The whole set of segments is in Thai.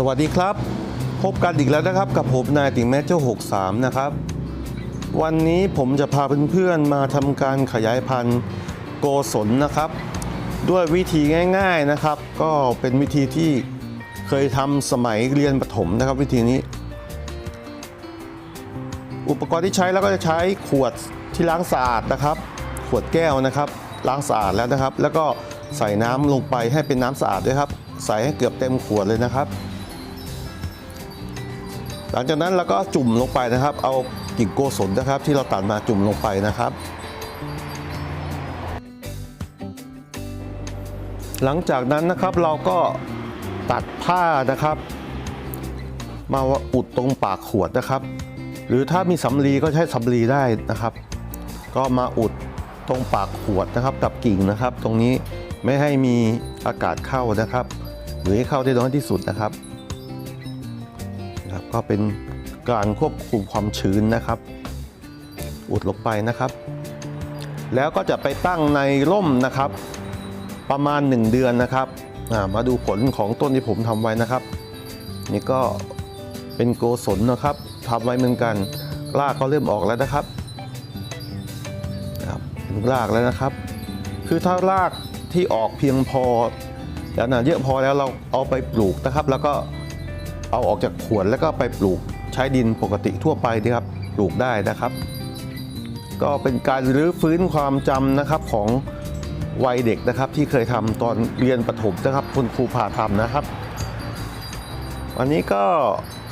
สวัสดีครับ พบกันอีกแล้วนะครับกับผมนายติ่งแม่เจ้า 63 นะครับ วันนี้ผมจะพาเพื่อนๆมาทำการขยายพันธุ์โกศลนะครับ ด้วยวิธีง่ายๆนะครับ ก็เป็นวิธีที่เคยทำสมัยเรียนประถมนะครับวิธีนี้ อุปกรณ์ที่ใช้แล้วก็จะใช้ขวดที่ล้างสะอาดนะครับ ขวดแก้วนะครับล้างสะอาดแล้วนะครับ แล้วก็ใส่น้ำลงไปให้เป็นน้ำสะอาดด้วยครับ ใส่ให้เกือบเต็มขวดเลยนะครับ หลังจากนั้นเราก็จุ่มลงไปนะครับ เอากิ่งโกศลนะครับ ที่เราตัดมาจุ่มลงไปนะครับ หลังจากนั้นนะครับเราก็ตัดผ้านะครับ มาอุดตรงปากขวดนะครับ หรือถ้ามีสำลีก็ใช้สำลีได้นะครับ ก็มาอุดตรงปากขวดนะครับกับกิ่งนะครับ ตรงนี้ไม่ให้มีอากาศเข้านะครับ หรือให้เข้าได้น้อยที่สุดนะครับนะครับ ก็เป็นการควบคุมความชื้นนะครับ อุดลงไปนะครับ แล้วก็จะไปตั้งในร่มนะครับ ประมาณ 1 เดือนนะครับมาดูผลของต้นที่ผมทำไว้นะครับ นี่ก็เป็นโกศลนะครับทำไว้เหมือนกันรากก็เริ่มออกแล้วนะครับครับรากแล้วนะครับ คือถ้ารากที่ออกเพียงพอแล้วนะเยอะพอแล้วเราเอาไปปลูกนะครับ แล้วก็ เอาออกจากขวดแล้วก็ไปปลูกใช้ดินปกติทั่วไปนะครับปลูกได้นะครับ ก็เป็นการรื้อฟื้นความจำนะครับของวัยเด็กนะครับ ที่เคยทำตอนเรียนประถมนะครับคุณครูพาทำนะครับ วันนี้ก็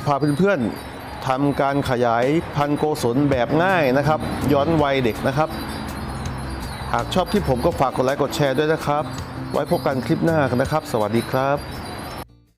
พาเพื่อนๆทำการขยายพันธุ์โกศลแบบง่ายนะครับ ย้อนวัยเด็กนะครับ หากชอบที่ผมก็ฝากกดไลค์กดแชร์ด้วยนะครับ ไว้พบกันคลิปหน้ากันนะครับ สวัสดีครับ